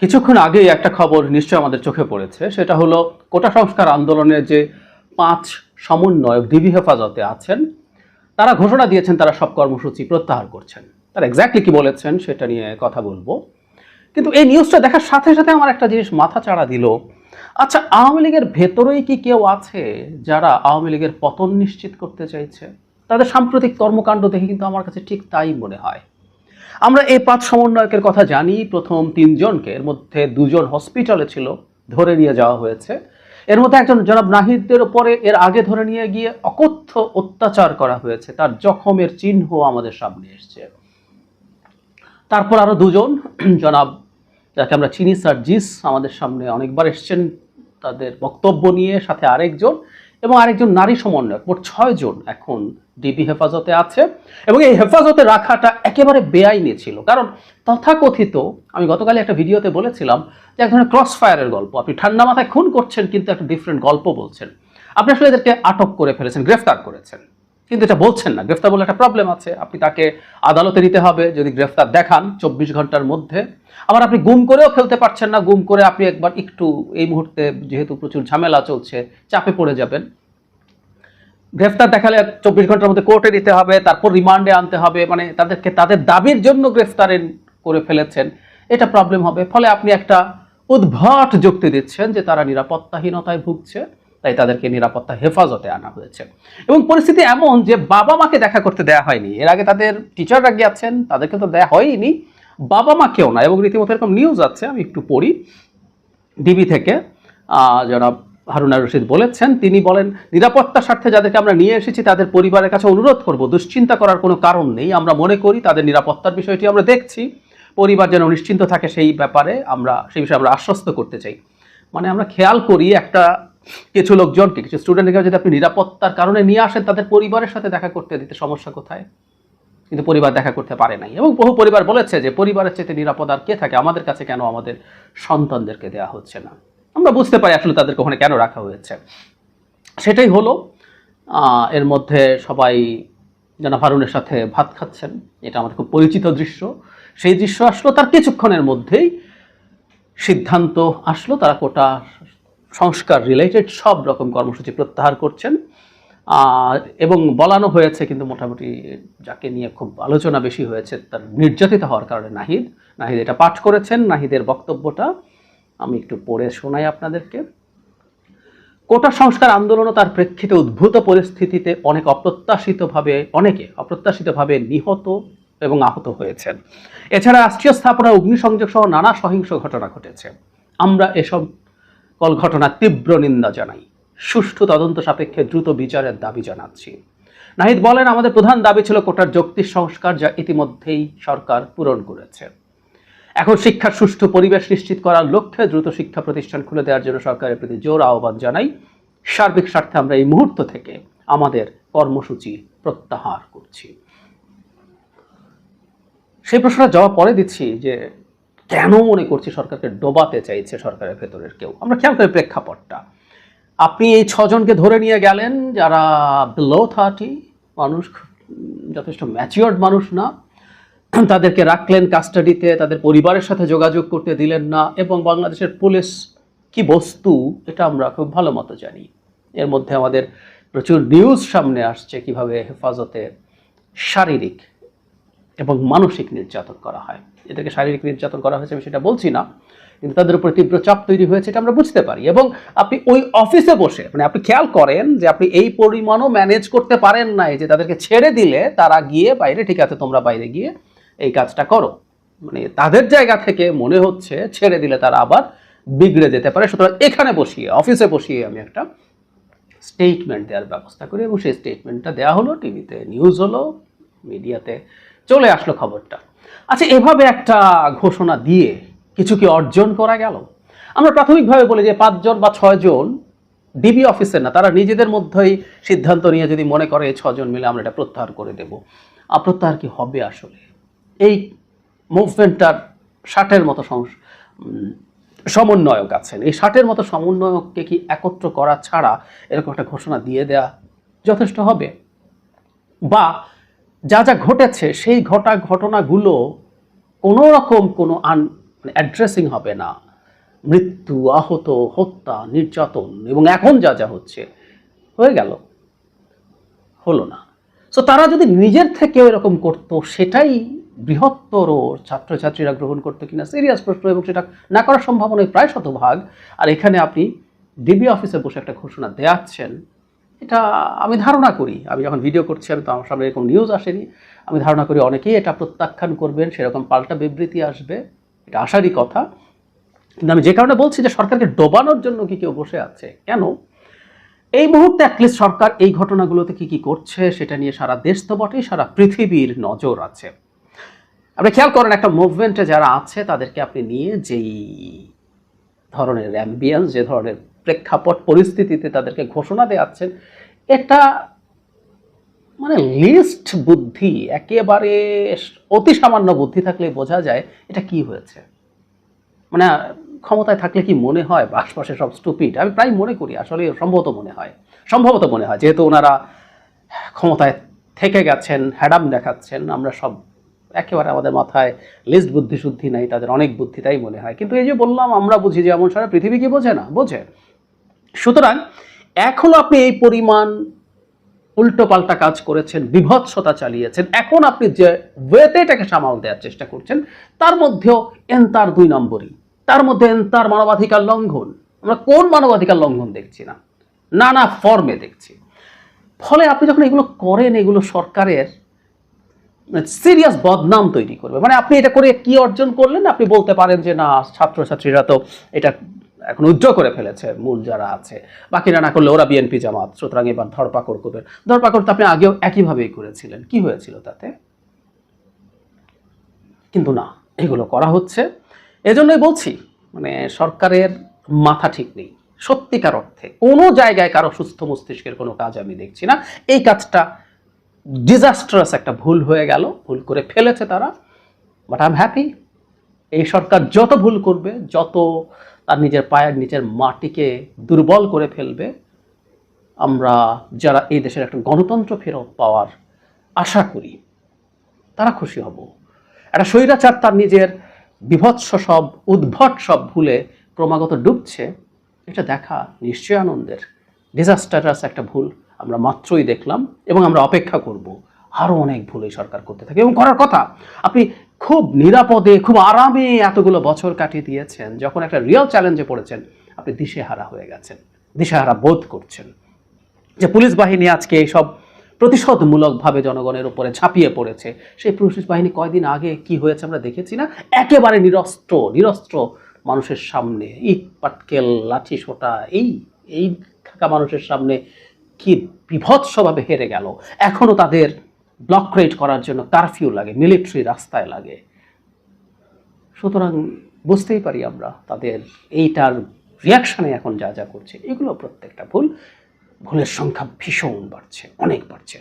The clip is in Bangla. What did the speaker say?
কিছুক্ষণ আগেই একটা খবর নিশ্চয় আমাদের চোখে পড়েছে, সেটা হলো কোটা সংস্কার আন্দোলনের যে পাঁচ সমন্বয়ক ডিবি হেফাজতে আছেন, তারা ঘোষণা দিয়েছেন তারা সব কর্মসূচি প্রত্যাহার করছেন। তারা এক্স্যাক্টলি কি বলেছেন সেটা নিয়ে কথা বলব। কিন্তু এই নিউজটা দেখার সাথে সাথে আমার একটা জিনিস মাথা চাড়া দিল। আচ্ছা আওয়ামী লীগের ভেতরেই কি কেউ আছে যারা আওয়ামী লীগের পতন নিশ্চিত করতে চাইছে? তাদের সাম্প্রতিক কর্মকাণ্ড দেখে কিন্তু আমার কাছে ঠিক তাই মনে হয়। আমরা এই পাঁচ সমন্বয়কের কথা জানি। প্রথম তিনজনকে, এর মধ্যে দুজন হসপিটালে ছিল, ধরে নিয়ে যাওয়া হয়েছে। এর মধ্যে একজন জনাব নাহিদদের ওপরে এর আগে ধরে নিয়ে গিয়ে অকথ্য অত্যাচার করা হয়েছে। তার জখমের চিহ্ন আমাদের সামনে এসছে। তারপর আরও দুজন, জনাব যাকে আমরা চিনি সার্জিস আমাদের সামনে অনেকবার এসছেন তাদের বক্তব্য নিয়ে, সাথে আরেকজন এবং আরেকজন নারী সমন্বয়ক, মোট ছয়জন এখন ডিবি হেফাজতে আছে এবং এই হেফাজতে রাখাটা একেবারে বেআইনি ছিল। কারণ তথাকথিত আমি গতকালে একটা ভিডিওতে বলেছিলাম যে এক ধরনের ক্রস ফায়ারের গল্প। আপনি ঠান্ডা মাথায় খুন করছেন কিন্তু একটা ডিফারেন্ট গল্প বলছেন। আপনি আসলে এদেরকে আটক করে ফেলেছেন, গ্রেফতার করেছেন। কিন্তু এটা বলছেন না। গ্রেফতার বলে একটা প্রবলেম আছে। আপনি তাকে আদালতে নিতে হবে, যদি গ্রেফতার দেখান চব্বিশ ঘণ্টার মধ্যে। আবার আপনি গুম করেও ফেলতে পারছেন না। গুম করে আপনি একবার একটু এই মুহূর্তে যেহেতু প্রচুর ঝামেলা চলছে, চাপে পড়ে যাবেন। গ্রেফতার দেখালে চব্বিশ ঘণ্টার মধ্যে কোর্টে নিতে হবে, তারপর রিমান্ডে আনতে হবে মানে তাদেরকে, তাদের দাবির জন্য গ্রেফতারে করে ফেলেছেন। এটা প্রবলেম হবে। ফলে আপনি একটা উদ্ভট যুক্তি দিচ্ছেন যে তারা নিরাপত্তাহীনতায় ভুগছে, তাই তাদেরকে নিরাপত্তা হেফাজতে আনা হয়েছে। এবং পরিস্থিতি এমন যে বাবা মাকে দেখা করতে দেয়া হয়নি। এর আগে তাদের টিচাররা গিয়েছেন, তাদেরকে তো দেয়া হয়নি বাবা মাকেও না, এবং রীতিমতো এরকম নিউজ আছে, আমি একটু পড়ি। ডিবি থেকে জনাব হারুনা রশিদ বলেছেন, তিনি বলেন নিরাপত্তার স্বার্থে যাদেরকে আমরা নিয়ে এসেছি, তাদের পরিবারের কাছে অনুরোধ করব। দুশ্চিন্তা করার কোনো কারণ নেই। আমরা মনে করি তাদের নিরাপত্তার বিষয়টি আমরা দেখছি। পরিবার যেন নিশ্চিন্ত থাকে সেই ব্যাপারে আমরা, সেই বিষয়ে আমরা আশ্বস্ত করতে চাই। মানে আমরা খেয়াল করি একটা, কিছু লোকজনকে, কিছু স্টুডেন্টকে যদি আপনি নিরাপত্তার কারণে নিয়ে আসেন, তাদের পরিবারের সাথে দেখা করতে দিতে সমস্যা কোথায়? কিন্তু পরিবার দেখা করতে পারে নাই। এবং বহু পরিবার বলেছে যে, পরিবারের চেয়ে নিরাপদ আর কে থাকে? আমাদের কাছে কেন আমাদের সন্তানদেরকে দেওয়া হচ্ছে না? আমরা বুঝতে পারি আসলে তাদেরকে ওখানে কেন রাখা হয়েছে। সেটাই হলো এর মধ্যে সবাই জানা ফারুনের সাথে ভাত খাচ্ছেন, এটা আমার খুব পরিচিত দৃশ্য। সেই দৃশ্য আসলো তার কিছুক্ষণের মধ্যেই। সিদ্ধান্ত আসলো তারা কোটা সংস্কার রিলেটেড সব রকম কর্মসূচি প্রত্যাহার করছেন। এবং বলানো হয়েছে, কিন্তু মোটামুটি যাকে নিয়ে খুব আলোচনা বেশি হয়েছে, তার নির্যাতিত হওয়ার কারণে নাহিদ। নাহিদ এটা পাঠ করেছেন, নাহিদের বক্তব্যটা। আমি একটু পড়ে শোনাই আপনাদেরকে। কোটা সংস্কার আন্দোলন ও তার প্রেক্ষিতে উদ্ভূত পরিস্থিতিতে অনেক অপ্রত্যাশিতভাবে, অনেকে অপ্রত্যাশিতভাবে নিহত এবং আহত হয়েছেন। এছাড়া রাষ্ট্রীয় স্থাপনা, অগ্নিসংযোগ সহ নানা সহিংস ঘটনা ঘটেছে। আমরা এসব কল ঘটনার তীব্র নিন্দা জানাই। সুষ্ঠু তদন্ত সাপেক্ষে দ্রুত বিচারের দাবি জানাচ্ছি। নাহিদ বলেন, আমাদের প্রধান দাবি ছিল কোটার যৌক্তিক সংস্কার যা ইতিমধ্যেই সরকার পূরণ করেছে। এখন শিক্ষার সুষ্ঠু পরিবেশ নিশ্চিত করার লক্ষ্যে দ্রুত শিক্ষা প্রতিষ্ঠান খুলে দেওয়ার জন্য সরকারের প্রতি জোর আহ্বান জানাই। সার্বিক স্বার্থে আমরা এই মুহূর্ত থেকে আমাদের কর্মসূচি প্রত্যাহার করছি। সেই প্রশ্নটা জবাব পরে দিচ্ছি যে, কেন মনে করছি সরকারকে ডোবাতে চাইছে সরকারের ভেতরের কেউ? আমরা খেয়াল করি প্রেক্ষাপটটা। আপনি এই ছজনকে ধরে নিয়ে গেলেন, যারা বিলো থার্টি মানুষ যথেষ্ট ম্যাচিওর্ড মানুষ না তাদেরকে রাখলেন কাস্টাডিতে তাদের পরিবারের সাথে যোগাযোগ করতে দিলেন না, এবং বাংলাদেশের পুলিশ কি বস্তু, এটা আমরা খুব ভালো মতো জানি। এর মধ্যে আমাদের প্রচুর নিউজ সামনে আসছে কীভাবে হেফাজতে শারীরিক এবং মানসিক নির্যাতন করা হয়। এদেরকে শারীরিক নির্যাতন করা হয়েছে, আমি সেটা বলছি না, কিন্তু তাদের উপরে তীব্র চাপ তৈরি হয়েছে, এটা আমরা বুঝতে পারি। এবং আপনি ওই অফিসে বসে মানে আপনি খেয়াল করেন যে আপনি এই পরিমাণও ম্যানেজ করতে পারেন নাই, যে তাদেরকে ছেড়ে দিলে তারা গিয়ে বাইরে, ঠিক আছে, তোমরা বাইরে গিয়ে এই কাজটা করো। মানে তাদের জায়গা থেকে মনে হচ্ছে ছেড়ে দিলে তারা আবার বিগড়ে যেতে পারে। সুতরাং এখানে বসিয়ে, অফিসে বসিয়ে আমি একটা স্টেটমেন্ট দেওয়ার ব্যবস্থা করি এবং সেই স্টেটমেন্টটা দেওয়া হলো, টিভিতে নিউজ হলো মিডিয়াতে চলে আসলো খবরটা। আচ্ছা এভাবে একটা ঘোষণা দিয়ে কিছু কি অর্জন করা গেল? আমরা প্রাথমিকভাবে বলি যে পাঁচজন বা ছয়জন ডিবি অফিসের না, তারা নিজেদের মধ্যেই সিদ্ধান্ত নিয়ে যদি মনে করে ছজন মিলে আমরা এটা প্রত্যাহার করে দেব। প্রত্যাহার কি হবে আসলে? এই মুভমেন্টটার ষাটের মতো সমন্বয়ক আছেন। এই ষাটের মতো সমন্বয়ককে কি একত্র করা ছাড়া এরকম একটা ঘোষণা দিয়ে দেয়া যথেষ্ট হবে? বা যা যা ঘটেছে, সেই ঘটা ঘটনাগুলো কোনো রকম কোনো আন মানে অ্যাড্রেসিং হবে না। মৃত্যু, আহত, হত্যা, নির্যাতন এবং এখন যা যা হচ্ছে, হয়ে গেল। হলো না। সো তারা যদি নিজের থেকে এরকম করতো, সেটাই বৃহত্তর ছাত্রছাত্রীরা গ্রহণ করতো কিনা সিরিয়াস প্রশ্ন, এবং সেটা না করার সম্ভাবনাই প্রায় শতভাগ। আর এখানে আপনি ডিবি অফিসে বসে একটা ঘোষণা দেওয়াচ্ছেন এটা আমি ধারণা করি। আমি যখন ভিডিও করছি, আমি তো আমার সামনে এরকম নিউজ আসেনি। আমি ধারণা করি অনেকেই এটা প্রত্যাখ্যান করবেন, সেরকম পাল্টা বিবৃতি আসবে, এটা আসারই কথা। কিন্তু আমি যে কারণে বলছি যে সরকারকে ডোবানোর জন্য কি কেউ বসে আছে, কেন? এই মুহূর্তে অ্যাটলিস্ট সরকার এই ঘটনাগুলোতে কি কি করছে, সেটা নিয়ে সারা দেশ তো বটেই, সারা পৃথিবীর নজর আছে। আপনি খেয়াল করেন একটা মুভমেন্টে যারা আছে, তাদেরকে আপনি নিয়ে যেই ধরনের অ্যাম্বিয়েন্স যে ধরনের প্রেক্ষাপট, পরিস্থিতিতে তাদেরকে ঘোষণা দেওয়াচ্ছেন এটা মানে লিস্ট বুদ্ধি, একেবারে অতি সামান্য বুদ্ধি থাকলে বোঝা যায় এটা কি হয়েছে। মানে ক্ষমতায় থাকলে কি মনে হয় বা আশপাশে সব স্টুপিড আমি প্রায় মনে করি, আসলে সম্ভবত মনে হয়। সম্ভবত মনে হয়, যেহেতু ওনারা ক্ষমতায় থেকে গেছেন, হ্যাডাম দেখাচ্ছেন, আমরা সব একেবারে আমাদের মাথায় লিস্ট বুদ্ধি শুদ্ধি নাই, তাদের অনেক বুদ্ধি তাই মনে হয়। কিন্তু এই যে বললাম, আমরা বুঝি যেমন সারা পৃথিবী কি বোঝে না? বোঝে। সুতরাং এখনও আপনি এই পরিমাণ উল্টো পাল্টা কাজ করেছেন, বিভৎসতা চালিয়েছেন। এখন আপনি যে ওয়েতে এটাকে সামাল দেওয়ার চেষ্টা করছেন, তার মধ্যেও এনতার দুই নম্বরই। তার মধ্যে এনতার মানবাধিকার লঙ্ঘন। আমরা কোন মানবাধিকার লঙ্ঘন দেখছি না? নানা ফর্মে দেখছি। ফলে আপনি যখন এগুলো করেন, এগুলো সরকারের সিরিয়াস বদনাম তৈরি করবে। মানে আপনি এটা করে কি অর্জন করলেন? আপনি বলতে পারেন যে, না, ছাত্রছাত্রীরা তো এটা এখন উজ্জ্ব করে ফেলেছে, মূল যারা আছে। বাকিরা না করলে ওরা বিএনপি জামাত, সুতরাং এবার ধরপাকড় করবেন। ধরপাকড় তো আপনি আগেও একইভাবেই করেছিলেন। কি হয়েছিল তাতে? কিন্তু না, এগুলো করা হচ্ছে। এজন্যই বলছি মানে সরকারের মাথা ঠিক নেই। সত্যিকার অর্থে কোনো জায়গায় কারও সুস্থ মস্তিষ্কের কোনো কাজ আমি দেখছি না। এই কাজটা ডিজাস্ট্রাস একটা ভুল হয়ে গেল, ভুল করে ফেলেছে তারা বাট আই এম হ্যাপি এই সরকার যত ভুল করবে, যত তার নিজের পায়ের নিজের মাটিকে দুর্বল করে ফেলবে, আমরা যারা এই দেশের একটা গণতন্ত্র ফেরত পাওয়ার আশা করি, তারা খুশি হব। একটা স্বৈরাচার তার নিজের বিভৎস সব, উদ্ভট সব ভুলে ক্রমাগত ডুবছে, এটা দেখা নিশ্চয় আনন্দের ডিজাস্টারাস একটা ভুল। আমরা মাত্রই দেখলাম এবং আমরা অপেক্ষা করব। আরও অনেক ভুল এই সরকার করতে থাকে। এবং করার কথা, আপনি খুব নিরাপদে, খুব আরামে এতগুলো বছর কাটিয়ে দিয়েছেন, যখন একটা রিয়েল চ্যালেঞ্জে পড়েছেন, আপনি দিশেহারা হয়ে গেছেন, দিশেহারা বোধ করছেন। যে পুলিশ বাহিনী আজকে এইসব প্রতিশোধমূলকভাবে জনগণের উপরে ঝাঁপিয়ে পড়েছে, সেই পুলিশ বাহিনী কয়দিন আগে কি হয়েছে আমরা দেখেছি না? একেবারে নিরস্ত্র নিরস্ত্র মানুষের সামনে, ইট, পাটকেল, লাঠি, সোটা, এই এই থাকা মানুষের সামনে কি বিভৎসভাবে হেরে গেল। এখনও তাদের ব্লক রেট করার জন্য কারফিউ লাগে মিলিটারি রাস্তায় লাগে। সুতরাং বুঝতেই পারি আমরা তাদের এইটার রিয়াকশানে এখন যা যা করছে, এগুলো প্রত্যেকটা ভুল। ভুলের সংখ্যা ভীষণ বাড়ছে, অনেক বাড়ছে।